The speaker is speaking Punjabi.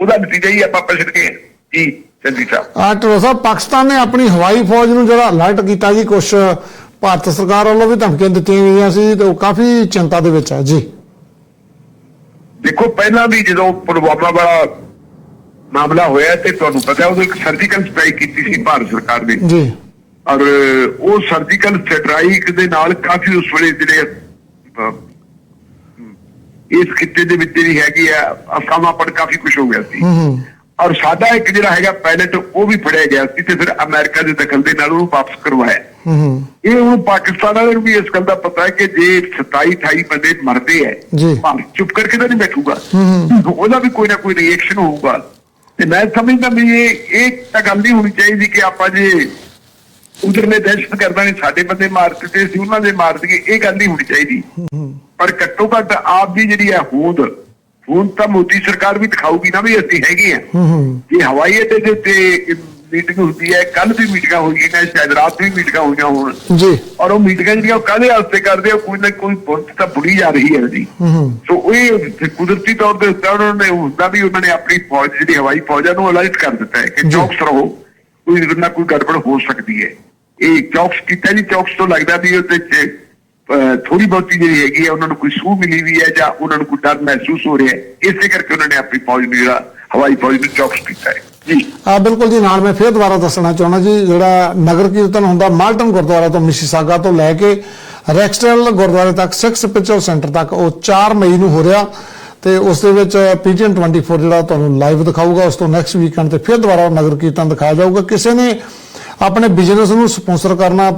ਉਹਦਾ ਨਤੀਜਾ ਹੀ ਆਪਾਂ ਪਛੜ ਗਏ ਜੀ ਚੰਦੀ ਸਾਹਿਬ। ਆ ਢਿੱਲੋਂ ਸਾਹਿਬ ਪਾਕਿਸਤਾਨ ਨੇ ਆਪਣੀ ਹਵਾਈ ਫੌਜ ਨੂੰ ਜਿਹੜਾ ਅਲਰਟ ਕੀਤਾ ਜੀ ਕੁਝ ਭਾਰਤ ਸਰਕਾਰ ਵੱਲੋਂ ਵੀ ਧਮਕੀਆਂ ਦਿੱਤੀਆਂ ਗਈਆਂ ਸੀ ਤੇ ਉਹ ਕਾਫੀ ਚਿੰਤਾ ਦੇ ਵਿੱਚ ਹੈ। ਜੀ। ਦੇਖੋ ਪਹਿਲਾਂ ਵੀ ਜਦੋਂ ਪੁਲਵਾਮਾ ਵਾਲਾ ਮਾਮਲਾ ਹੋਇਆ ਤੇ ਤੁਹਾਨੂੰ ਪਤਾ ਉਦੋਂ ਇੱਕ ਸਰਜੀਕਲ ਸਟ੍ਰਾਈਕ ਕੀਤੀ ਸੀ ਭਾਰਤ ਸਰਕਾਰ ਨੇ। ਜੀ। ਔਰ ਉਹ ਸਰਜੀਕਲ ਸਟ੍ਰਾਈਕ ਦੇ ਨਾਲ ਕਾਫੀ ਉਸ ਵੇਲੇ ਜਿਹੜੇ ਇਸ ਖਿੱਤੇ ਦੇ ਵਿੱਚ ਜਿਹੜੀ ਹੈਗੀ ਆ ਅਸਾਮਾਪਨ ਕਾਫੀ ਕੁਝ ਹੋ ਗਿਆ ਸੀ। ਔਰ ਸਾਡਾ ਇੱਕ ਜਿਹੜਾ ਹੈਗਾ ਪਾਇਲਟ ਉਹ ਵੀ ਫੜਿਆ ਗਿਆ ਸੀ ਤੇ ਫਿਰ ਅਮਰੀਕਾ ਦੇ ਦਖਲ ਦੇ ਨਾਲ ਉਹਨੂੰ ਵਾਪਸ ਕਰਵਾਇਆ। ਇਹ ਹੁਣ ਪਾਕਿਸਤਾਨ ਵਾਲਿਆਂ ਨੂੰ ਵੀ ਇਸ ਗੱਲ ਦਾ ਪਤਾ ਹੈ ਕਿ ਜੇ 27 28 ਬੰਦੇ ਮਰਦੇ ਜੀ। ਭਾਵੇਂ ਚੁੱਪ ਕਰਕੇ ਤਾਂ ਨਹੀਂ ਬੈਠੂਗਾ। ਉਹਦਾ ਵੀ ਕੋਈ ਨਾ ਕੋਈ ਰਿਐਕਸ਼ਨ ਹੋਊਗਾ। ਤੇ ਮੈਂ ਸਮਝਦਾ ਵੀ ਇਹ ਇਹ ਤਾਂ ਗੱਲ ਨਹੀਂ ਹੋਣੀ ਚਾਹੀਦੀ ਕਿ ਆਪਾਂ ਜੇ ਉਧਰਲੇ ਦਹਿਸ਼ਤ ਕਰਦਾ ਨੇ ਸਾਡੇ ਬੰਦੇ ਮਾਰ ਦਿੱਤੇ ਸੀ ਉਹਨਾਂ ਦੇ ਮਾਰ ਦਈਏ ਇਹ ਗੱਲ ਨਹੀਂ ਹੋਣੀ ਚਾਹੀਦੀ। ਪਰ ਘੱਟੋ ਘੱਟ ਆਪ ਦੀ ਜਿਹੜੀ ਹੈ ਹੋਂਦ ਹੁਣ ਤਾਂ ਮੋਦੀ ਸਰਕਾਰ ਵੀ ਦਿਖਾਊਗੀ ਨਾ ਵੀ ਅਸੀਂ ਹੈਗੇ ਆ ਇਹ ਹਵਾਈ ਅੱਡੇ ਦੇ ਉੱਤੇ ਮੀਟਿੰਗ ਹੁੰਦੀ ਹੈ ਕੱਲ ਵੀ ਮੀਟਿੰਗਾਂ ਹੋਈਆਂ ਨੇ ਸ਼ਾਇਦ ਰਾਤ ਵੀ ਮੀਟਿੰਗਾਂ ਹੋਈਆਂ ਹੋਣ। ਜੀ। ਔਰ ਉਹ ਮੀਟਿੰਗਾਂ ਜਿਹੜੀਆਂ ਉਹ ਕਾਹਦੇ ਵਾਸਤੇ ਕਰਦੇ ਆ ਕੋਈ ਨਾ ਕੋਈ ਪੁਰਤ ਤਾਂ ਬੁੜੀ ਜਾ ਰਹੀ ਹੈ ਜੀ। ਸੋ ਇਹ ਕੁਦਰਤੀ ਤੌਰ ਤੇ ਉਹਨਾਂ ਨੇ ਹੁੰਦਾ ਵੀ ਉਹਨਾਂ ਨੇ ਆਪਣੀ ਫੌਜ ਜਿਹੜੀ ਹਵਾਈ ਫੌਜਾਂ ਨੂੰ ਅਲਰਟ ਕਰ ਦਿੱਤਾ ਹੈ ਕਿ ਜੀ। ਚੌਕਸ ਰਹੋ ਕੋਈ ਨਾ ਕੋਈ ਗੜਬੜ ਹੋ ਸਕਦੀ ਹੈ। ਇਹ ਚੌਕਸ ਕੀਤਾ ਜੀ ਚੌਕਸ ਤੋਂ ਲੱਗਦਾ ਵੀ ਉਹਦੇ ਚ ਥੋੜੀ ਬਹੁਤੀ ਜਿਹੜੀ ਹੈਗੀ ਹੈ ਉਹਨਾਂ ਨੂੰ ਕੋਈ ਸੂਹ ਮਿਲੀ ਵੀ ਹੈ ਜਾਂ ਉਹਨਾਂ ਨੂੰ ਕੋਈ ਡਰ ਮਹਿਸੂਸ ਹੋ ਰਿਹਾ ਹੈ। ਇਸੇ ਕਰਕੇ ਉਹਨਾਂ ਨੇ ਆਪਣੀ ਫੌਜ ਨੂੰ ਜਿਹੜਾ, ਹਵਾਈ ਫੌਜ ਨੂੰ ਚੌਕਸ ਕੀਤਾ ਹੈ। ਆ, ਬਿਲਕੁਲ ਜੀ, ਨਾਲ ਮੈਂ ਫੇਰ ਦੁਬਾਰਾ ਦੱਸਣਾ ਚਾਹੁੰਦਾ ਜੀ, ਜਿਹੜਾ ਨਗਰ ਕੀਰਤਨ ਹੁੰਦਾ, ਮਾਲਟਨ ਗੁਰਦੁਆਰਾ ਤੋਂ ਮਿਸੀਸਾਗਾ ਤੋਂ ਲੈ ਕੇ ਰੈਕਸਟਲ ਗੁਰਦੁਆਰੇ ਤੱਕ 6 ਸਪਿਰਚੁਅਲ ਸੈਂਟਰ ਤੱਕ, ਉਹ 4 ਮਈ ਨੂੰ ਹੋ ਰਿਹਾ ਤੇ ਉਸ ਦੇ ਵਿੱਚ ਪੀਜੀਐਨ 24 ਜਿਹੜਾ ਤੁਹਾਨੂੰ ਲਾਈਵ ਦਿਖਾਊਗਾ, ਉਸ ਤੋਂ ਨੈਕਸਟ ਵੀਕਐਂਡ ਤੇ ਫਿਰ ਦੁਬਾਰਾ ਨਗਰ ਕੀਰਤਨ ਦਿਖਾਇਆ ਜਾਊਗਾ। ਕਿਸੇ ਨੇ ਆਪਣੇ ਬਿਜ਼ਨਸ ਨੂੰ ਸਪਾਂਸਰ ਕਰਨਾ